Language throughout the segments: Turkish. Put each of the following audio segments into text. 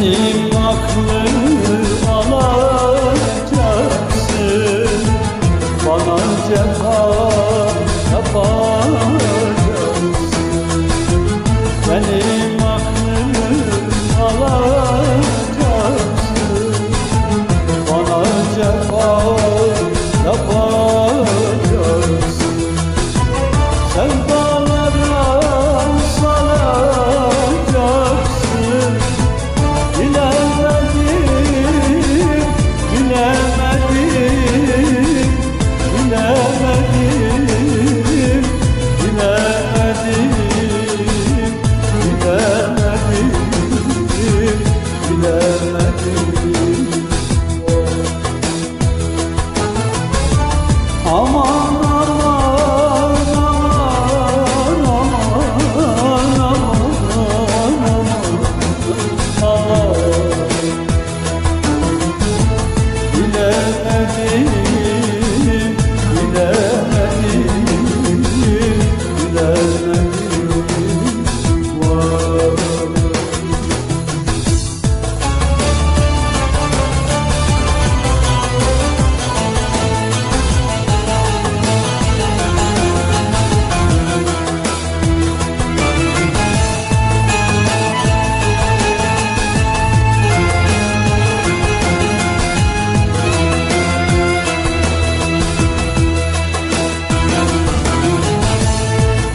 benim aklım alan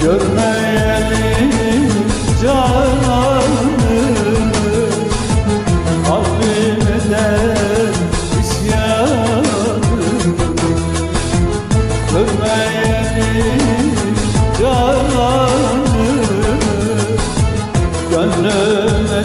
Görmeyelim cananı Kalbimden isyanı. Görmeyelim cananı Gönlüme